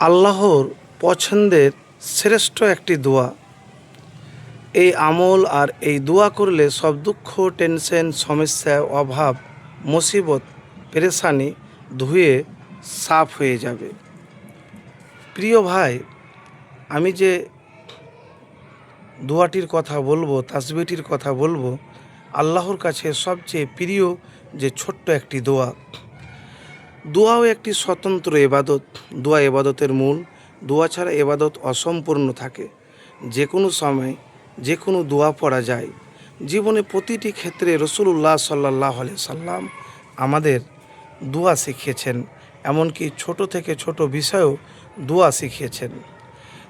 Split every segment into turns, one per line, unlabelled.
আল্লাহর পছন্দের শ্রেষ্ঠ একটি দোয়া। এই আমল আর এই দোয়া করলে সব দুঃখ, টেনশন, সমস্যা, অভাব, মুসিবত, পেরেশানি ধুয়ে সাফ হয়ে যাবে। প্রিয় ভাই, আমি যে দোয়াটির কথা বলব তাসবিটির কথা বলব, আল্লাহর কাছে সবচেয়ে প্রিয় যে ছোট্ট একটি দোয়া। দোয়াও একটি স্বতন্ত্র এবাদত। দোয়া এবাদতের মূল, দোয়া ছাড়া এবাদত অসম্পূর্ণ থাকে। যে কোনো সময় যে কোনো দোয়া পড়া যায়। জীবনে প্রতিটি ক্ষেত্রে রসুল্লাহ সাল্লাহ সাল্লাম আমাদের দোয়া শিখিয়েছেন, এমনকি ছোট থেকে ছোট বিষয়েও দোয়া শিখিয়েছেন।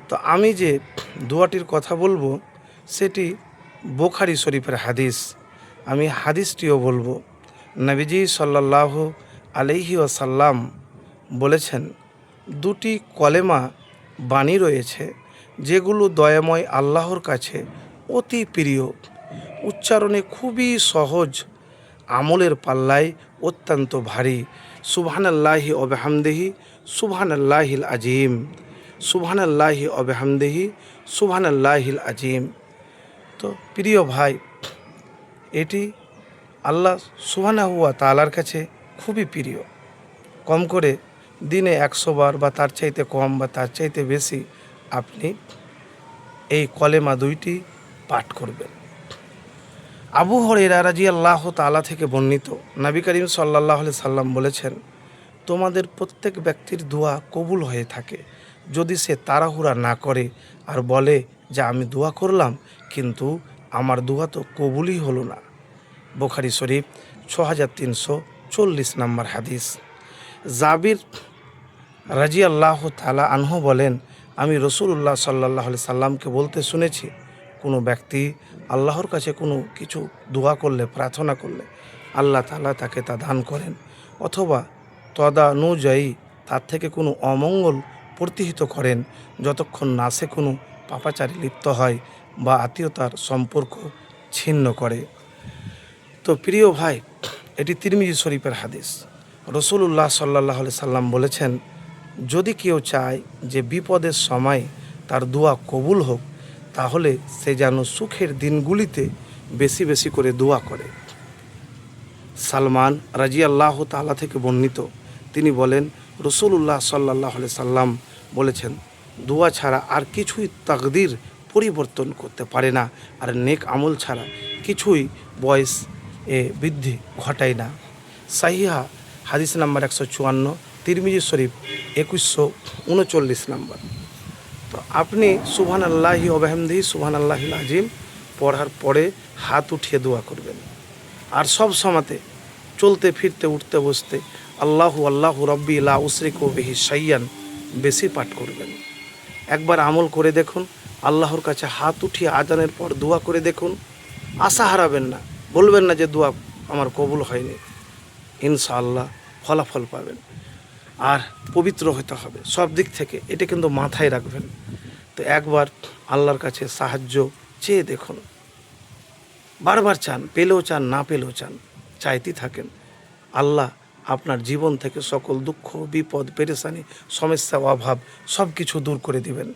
তো আমি যে দোয়াটির কথা বলব, সেটি বোখারি শরীফের হাদিস। আমি হাদিসটিও বলব। নবীজি সাল্লাহ আলহি ওয়াসাল্লাম বলেছেন, দুটি কলেমা বাণী রয়েছে যেগুলো দয়াময় আল্লাহর কাছে অতি প্রিয়। উচ্চারণে খুবই সহজ, আমলের পাল্লায় অত্যন্ত ভারী। সুবহানাল্লাহি অবেহামদেহি সুবহানাল্লাহিল আজিম। সুবহানাল্লাহি অবেহামদেহি সুবহানাল্লাহিল আজিম। তো প্রিয় ভাই, এটি আল্লাহ সুবহানা হুয়া তালার কাছে খুবই প্রিয়। কম করে দিনে একশো বার বা তার চাইতে কম বা তার চাইতে বেশি আপনি এই কলেমা দুইটি পাঠ করবেন। আবু হরেরা রাজি আল্লাহ তালা থেকে বর্ণিত নবী করিম সাল্লাহ সাল্লাম বলেছেন, তোমাদের প্রত্যেক ব্যক্তির দোয়া কবুল হয়ে থাকে। যদি সে তাড়াহুড়া না করে আর বলে যে আমি দোয়া করলাম, কিন্তু আমার দোয়া তো কবুলই হলো না। বোখারি শরীফ ছ হাজার তিনশো চল্লিশ নম্বর হাদিস। জাবির রাজি আল্লাহ তালা আনহ বলেন, আমি রসুল্লাহ সাল্লাহ সাল্লামকে বলতে শুনেছি, কোনো ব্যক্তি আল্লাহর কাছে কোনো কিছু দোয়া করলে, প্রার্থনা করলে, আল্লাহ তালা তাকে তা দান করেন। অথবা তদানুযায়ী তার থেকে কোনো অমঙ্গল প্রতিহিত করেন, যতক্ষণ না সে কোনো পাপাচারে লিপ্ত হয় বা আত্মীয়তার সম্পর্ক ছিন্ন করে। তো প্রিয় ভাই এটি তিরমিজি শরীফের হাদিস। রসুল্লাহ সাল্লাহ সাল্লাম বলেছেন, যদি কেউ চায় যে বিপদের সময় তার দোয়া কবুল হোক, তাহলে সে যেন সুখের দিনগুলিতে বেশি বেশি করে দোয়া করে। সালমান রাজি আল্লাহ তালা থেকে বর্ণিত, তিনি বলেন রসুল্লাহ সাল্লাহ সাল্লাম বলেছেন, দোয়া ছাড়া আর কিছুই তাকদির পরিবর্তন করতে পারে না, আর নেক আমল ছাড়া কিছুই বয়স এ বৃদ্ধি ঘটায় না। সাহিহা হাদিস নাম্বার একশো চুয়ান্ন, তিরমিজি শরীফ একুশশো উনচল্লিশ নাম্বার। তো আপনি সুবহান আল্লাহি অবাহমদিহি সুবহান আল্লাহিল আজিম পড়ার পরে হাত উঠিয়ে দোয়া করবেন। আর সব সময়তে চলতে, ফিরতে, উঠতে, বসতে আল্লাহু আল্লাহু রব্বি লা উসরিক বিহি সাইয়ান বেশি পাঠ করবেন। একবার আমল করে দেখুন, আল্লাহর কাছে হাত উঠিয়ে আজানের পর দোয়া করে দেখুন, আশা হারাবেন না। বলবেন না যে দোয়া আমার কবুল হয়নি। ইনশাআল্লাহ ফলাফল পাবেন। আর পবিত্র হতে হবে। সব দিক থেকে এটা কিন্তু মাথায় রাখবেন। তো একবার আল্লাহর কাছে সাহায্য চেয়ে দেখুন। বারবার চান, পেলেও চান, না পেলেও চান, চাইতেই থাকেন। আল্লাহ আপনার জীবন থেকে সকল দুঃখ, বিপদ, পেরেশানি, সমস্যা, অভাব সব কিছু দূর করে দিবেন।